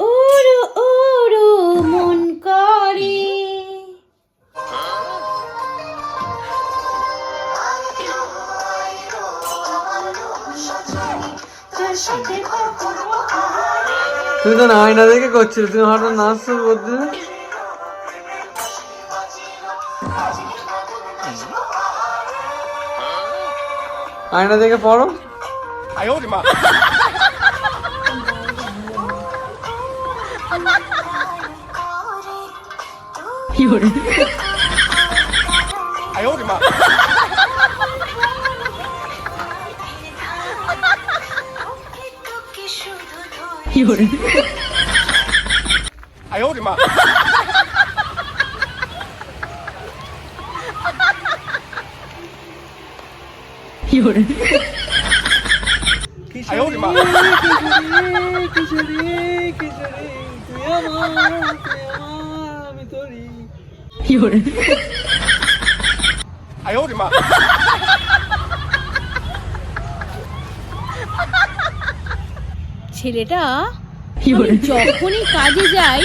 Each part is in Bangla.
ওরো ওরো মন করে। তুমি তো আয়না দেখে করছিলে তুমি হঠাৎ নাচ শুরু করতে। আয়না দেখে পড়ো। 요래. 아요리 마. 요래. 아요리 마. 요래. 아요리 마. 기술이 기술이 기술이 ছেলেটা যখনই কাজে যাই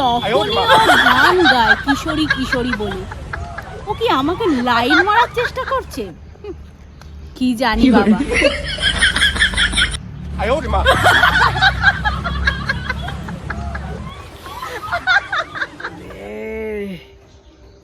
তখনই গান গায় কিশোরী কিশোরী বলে। ও কি আমাকে লাইন মারার চেষ্টা করছে? কি জানি বাবা।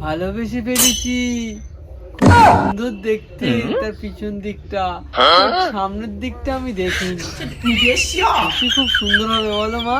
ভালোবেসে ফেলেছি। খুব সুন্দর দেখতে তার পিছন দিকটা। সামনের দিকটা আমি দেখিনি। খুব সুন্দর হবে বলো মা।